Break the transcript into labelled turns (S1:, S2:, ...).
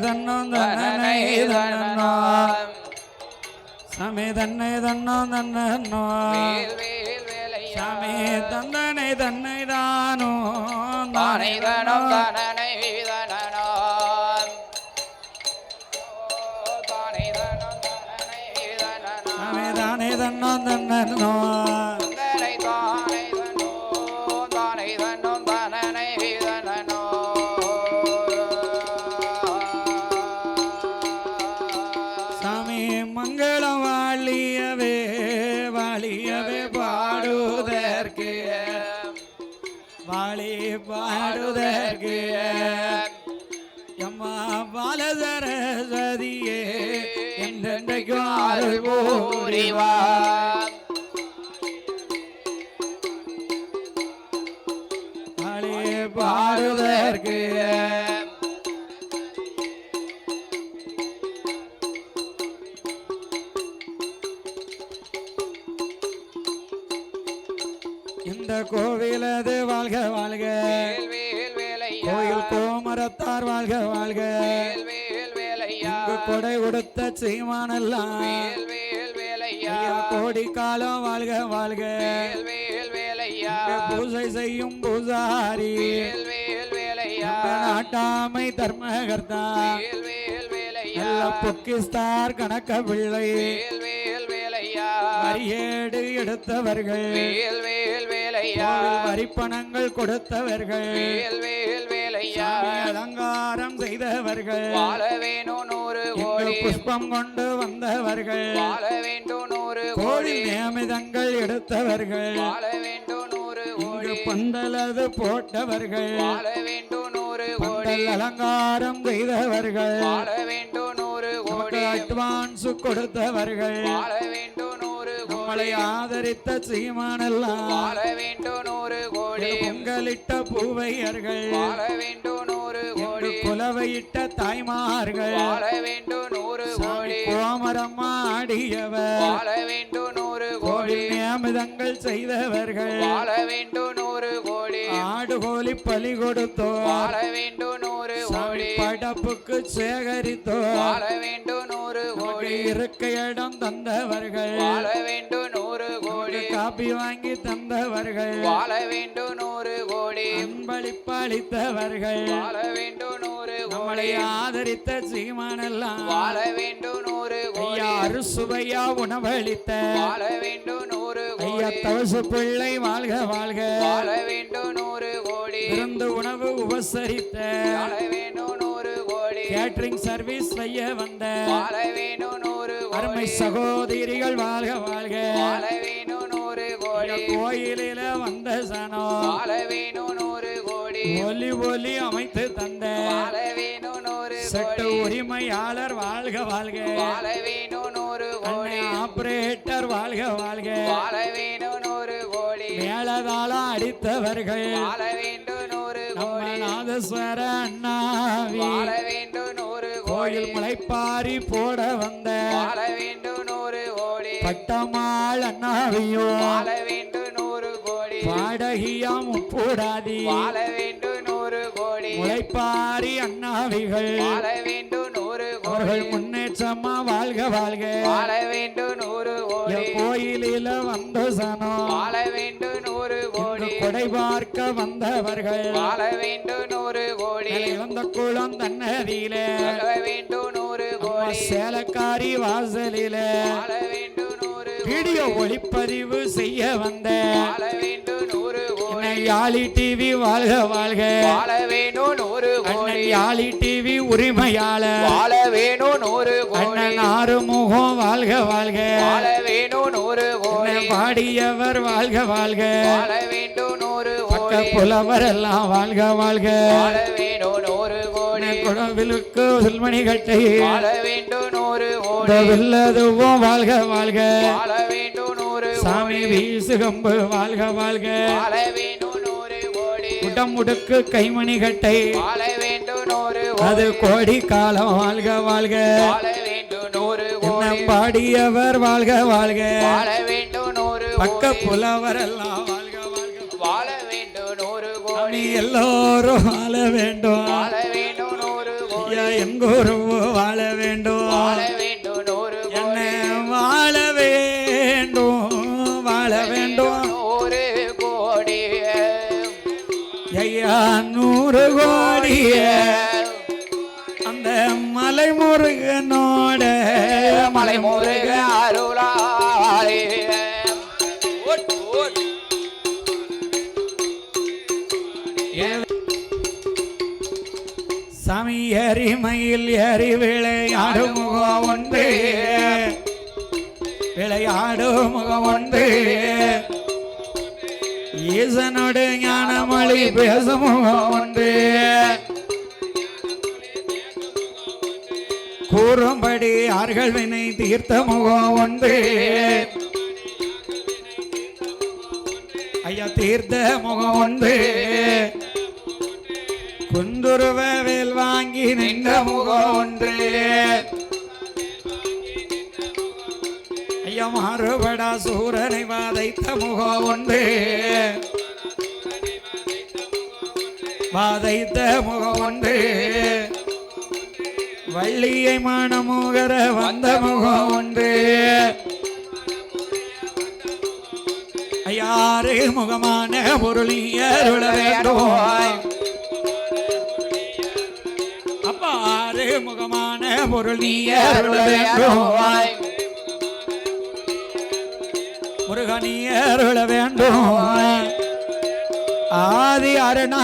S1: தன்னோ தன்னனை தன்னோ சாமி தன்னை தன்னோ தன்னோ
S2: வேல் வேல் வேலையா?
S1: சாமி தந்தனை தன்னை தானோ
S2: தானை தனம் தனனை? தனனோ தானை தனம் தனனை தனனோ
S1: சாமி தானே தன்னோ தன்னோ பாடுதற்கு எம்மா பாலசரஸ்வதியே என்றென்றைக்கும் அருள் பூரிவா பாடுதற்கு இந்த கோவிலது வாழ்க வாழ்க. கோயில் கோமரத்தார் வாழ்க வாழ்க. கொடை கொடுத்த சீமானெல்லாம் கோடி காலம் வாழ்க வாழ்க. பூஜை செய்யும் பூசாரி நாட்டாமை தர்மகர்த்தா. பொக்கிஸ்தார் கணக்க பிள்ளை. வரியேடு எடுத்தவர்கள். வரிப்பணங்கள் கொடுத்தவர்கள். அலங்காரம் செய்தவர்கள்.
S2: வாழ வேணும் நூறு கோடி.
S1: புஷ்பம் கொண்டு வந்தவர்கள்.
S2: வாழ வேண்டும் நூறு
S1: கோடி
S2: கோடி.
S1: நியமிதங்கள் எடுத்தவர்கள்.
S2: வாழ வேண்டும் நூறு
S1: இங்கு
S2: கோடி.
S1: பந்தலது போட்டவர்கள்.
S2: வாழ வேண்டும் நூறு கோடி.
S1: அலங்காரம் செய்தவர்கள்.
S2: வாழ வேண்டும் நூறு கோடி.
S1: அட்வான்ஸ் கொடுத்தவர்கள்.
S2: வாழ வேண்டும் நூறு கோடி.
S1: ஆதரித்த சீமானெல்லாம்
S2: வாழ வேண்டும் நூறு கோடி
S1: பொங்கலிட்ட பூவையர்கள்
S2: வாழ வேண்டும் நூறு கோடி
S1: குலவையிட்ட தாய்மார்கள்
S2: வாழ வேண்டும் நூறு கோடி
S1: கோமரம்மா ஆடியவர்
S2: வாழ வேண்டும் நூறு கோடி
S1: நியமிதங்கள் செய்தவர்கள்
S2: வாழ வேண்டும் நூறு கோடி
S1: ஆடு கோழி பலி கொடுத்தோர்
S2: வாழ வேண்டும் நூறு கோடி
S1: படப்புக்கு சேகரித்தோர்
S2: வாழ வேண்டும் நூறு கோடி
S1: இருக்க இடம் தந்தவர்கள்
S2: வாழ வேண்டும்
S1: காப்பி வாங்கி தந்தவர்கள்.
S2: வாழ வேண்டும் நூறு கோடி.
S1: அன்பளிப்பளித்தவர்கள்.
S2: வாழ வேண்டும் நூறு
S1: நம்மளை ஆதரித்த சீமானெல்லாம்.
S2: வாழ வேண்டும் நூறு
S1: ஐயா அறுசுவையா உணவளித்த.
S2: வாழ வேண்டும் நூறு
S1: ஐயா தவசு பிள்ளை வாழ்க வாழ்க.
S2: வாழ வேண்டும் நூறு கோடி.
S1: விருந்து உணவு உபசரித்த.
S2: வாழ வேண்டும் நூறு கோடி.
S1: கேட்டரிங் சர்வீஸ் செய்ய வந்த.
S2: வாழ வேண்டும் நூறு
S1: அருமை சகோதரிகள் வாழ்க வாழ்க.
S2: வாழ வேண்டும் கோடி.
S1: கோயிலில வந்த சனம்.
S2: வாழ வேணும் நூறு கோடி.
S1: ஒலி ஒலி அமைத்து தந்த
S2: வாழ வேணும் நூறு
S1: சட்ட உரிமையாளர் வாழ்க வாழ்க.
S2: நூறு கோடி.
S1: ஆபரேட்டர் வாழ்க வாழ்க.
S2: வாழ வேணும் நூறு கோடி.
S1: மேலதாளம் அடித்தவர்கள்.
S2: வாழ வேண்டும் நூறு கோடி.
S1: நாதஸ்வர அண்ணாவி.
S2: வாழ வேண்டும் நூறு கோடி.
S1: கோயில் முளைப்பாரி போட வந்த பட்டமாள் அண்ணாவியும்
S2: வாழ வேண்டும் நூறு கோடி.
S1: பாடகியா முப்பூடாதி
S2: வாழ வேண்டும் நூறு கோடி.
S1: முளைப்பாரி அண்ணாவிகள்.
S2: வாழ வேண்டும் நூறு கோடி.
S1: அவர்கள் முன்னேற்றமா வாழ்க வாழ்க.
S2: வாழ வேண்டும் நூறு கோடி.
S1: கோயிலில வந்த சனம்.
S2: வாழ வேண்டும் நூறு கோடி.
S1: கொடை பார்க்க வந்தவர்கள்.
S2: வாழ வேண்டும் நூறு கோடி.
S1: இழந்த குளம் தன்னதியில
S2: வேண்டும் நூறு கோடி.
S1: சேலக்காரி வாசலில.
S2: வாழ
S1: வீடியோ ஒளிப்பதிவு செய்ய வந்த யாழி டிவி வாழ்க வாழ்க.
S2: வாழ வேணும் நூறு
S1: அண்ணன் யாழி டிவி உரிமையாளர்
S2: வாழ வேணும் நூறு
S1: அண்ணன் ஆறுமுகம் வாழ்க வாழ்க.
S2: வாழ வேணும் நூறு
S1: பாடியவர் வாழ்க வாழ்க.
S2: வாழ நூறு
S1: பக்க
S2: கோடி
S1: புலவர் எல்லாம் வாழ்க. வாழ்க
S2: நூறு கோடி.
S1: அண்ணன் குடவிலுக்கு சில்மணி கட்டை.
S2: வாழ வேண்டும் நூறு
S1: இந்த
S2: கோடி
S1: வில்லதுவும் வாழ்க வாழ்க. சாமி வீசுகம்பு வாழ்க வாழ்க.
S2: வாழ வேண்டும் நூறு கோடி.
S1: உடம்புடுக்கு கைமணி கட்டை. அது
S2: கோடி
S1: காலம் வாழ்க வாழ்க. பாடியவர் வாழ்க வாழ்க. பக்க
S2: கோடி.
S1: நீ எல்லோரும் வாழ வேண்டும்.
S2: வாழ வேண்டும் நூறு
S1: ஐயா என் குரு வாழ வேண்டும்.
S2: வாழ வேண்டும் நூறு
S1: என்னை வாழ வேண்டும். வாழ வேண்டும்.
S2: நூறு கோடி.
S1: ஐயா நூறு கோடிய. அந்த மலை முருகனோட
S2: மலை முருக
S1: ஏறி மயில் ஏறி விளையாடும் முகம் ஒன்று. விளையாடு முக ஒன்று. ஈசனோடு ஞானமொழி பேசும் முகம் ஒன்று. கூறும்படி ஆர்கள் வினை தீர்த்த முகம் ஒன்று. ஐயா தீர்த்த முகம் ஒன்று. குந்துருவ வாங்கி நின்ற முகம் ஒன்று. ஐயா மாறுபடா சூரனை வாதைத்த முகம் ஒன்று. வாதைத்த முகம் ஒன்று. வள்ளியை மானமுகர வந்த முகம் ஒன்று. ஐயாறு முகமான பொருளியருள வேண்டும். முகமான பொருள் நீ அருள வேண்டும். முருகன் அருள வேண்டும். ஆதி அருணா